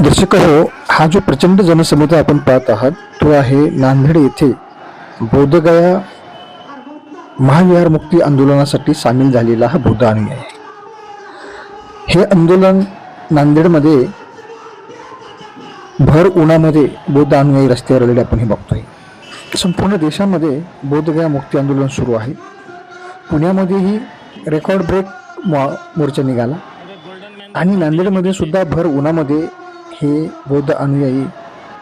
दर्शक हो हा जो प्रचंड जनसमुदाय आपण पाहत आहात तो आहे नांदेड येथे बोधगया महाविहार मुक्ती आंदोलनासाठी सामील झालेला हा बौद्ध अनुयायी आहे. हे आंदोलन नांदेडमध्ये भर उन्हामध्ये बौद्ध अनुयायी रस्त्यावर आलेले आपण हे बघतोय. संपूर्ण देशामध्ये बोधगया मुक्ती आंदोलन सुरू आहे. पुण्यामध्येही रेकॉर्ड ब्रेक मॉ मोर्चा निघाला. आणि नांदेडमध्ये सुद्धा भर उन्हामध्ये हे बौद्ध अनुयायी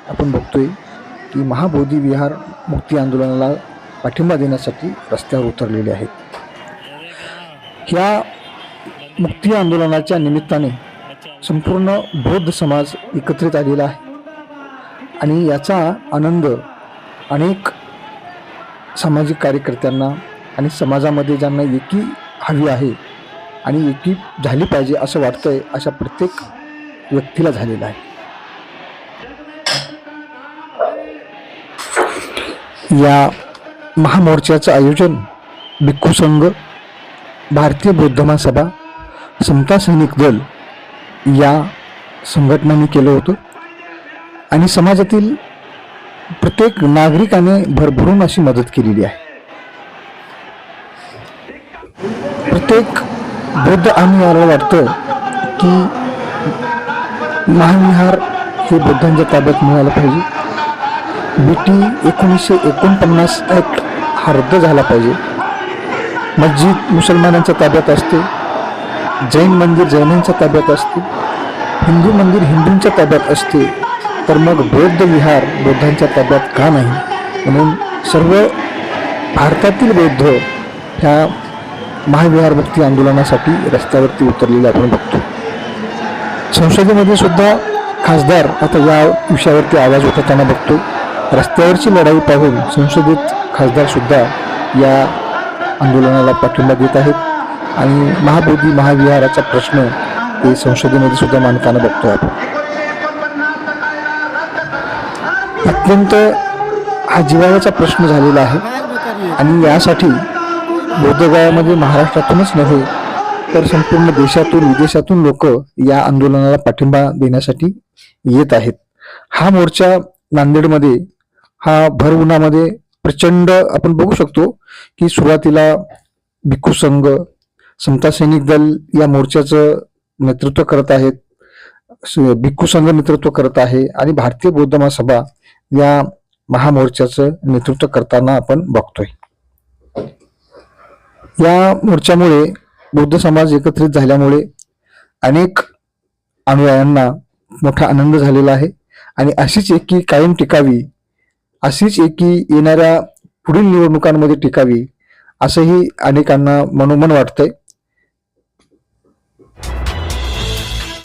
आपण बघतोय की महाबोधी विहार मुक्ती आंदोलनाला पाठिंबा देण्यासाठी रस्त्यावर उतरलेले आहेत. ह्या मुक्ती आंदोलनाच्या निमित्ताने संपूर्ण बौद्ध समाज एकत्रित आलेला आहे. आणि याचा आनंद अनेक सामाजिक कार्यकर्त्यांना आणि समाजामध्ये ज्यांना एकी हवी आहे आणि एकी झाली पाहिजे असं वाटतंय अशा प्रत्येक व्यक्तीला झालेला आहे. या महामोर्चाचं आयोजन भिक्खू संघ भारतीय बौद्ध महासभा समता सैनिक दल या संघटनांनी केलं होतं. आणि समाजातील प्रत्येक नागरिकाने भरभरून अशी मदत केलेली आहे. प्रत्येक बौद्ध अनुयायाला वाटतं की महाविहार हे बुद्धांच्या ताब्यात मिळालं पाहिजे. बी टी एकोणीसशे एकोणपन्नास ॲक्ट हा रद्द झाला पाहिजे. मस्जिद मुसलमानांच्या ताब्यात असते जैन मंदिर जैनांच्या ताब्यात असते हिंदू मंदिर हिंदूंच्या ताब्यात असते तर मग बौद्ध विहार बौद्धांच्या ताब्यात का नाही? म्हणून सर्व भारतातील बौद्ध ह्या महाविहार भक्ती आंदोलनासाठी रस्त्यावरती उतरलेले आपण बघतो. संसदेमध्ये सुद्धा खासदार आता या विषयावरती आवाज उठवताना बघतो. रस्त्यावरची लढाई पाहून संसदेत खासदारसुद्धा या आंदोलनाला पाठिंबा देत आहेत. आणि महाबोधी महाविहाराचा प्रश्न ते संसदेमध्ये सुद्धा मांडताना बघतो आपण. अत्यंत हा जिवाळ्याचा प्रश्न झालेला आहे. आणि यासाठी बोधगयामध्ये महाराष्ट्रातूनच नव्हे तर संपूर्ण देशातून विदेशातून लोक या आंदोलनाला पाठिंबा देण्यासाठी येत आहेत. हा मोर्चा नांदेडमध्ये हा भर उन्हामध्ये प्रचंड आपण बघू शकतो की सुरुवातीला भिक्खू संघ समता सैनिक दल या मोर्चाचं नेतृत्व करत आहेत. भिक्खू संघ नेतृत्व करत आहे आणि भारतीय बौद्ध महासभा या महामोर्चाचं नेतृत्व करताना आपण बघतोय. या मोर्चामुळे बौद्ध समाज एकत्रित झाल्यामुळे अनेक अनुयायांना मोठा आनंद झालेला आहे आणि अशीच एकी कायम टिकावी अशीच एकी येणाऱ्या पुढील निवडणुकांमध्ये टिकावी असंही अनेकांना मनोमन वाटतंय.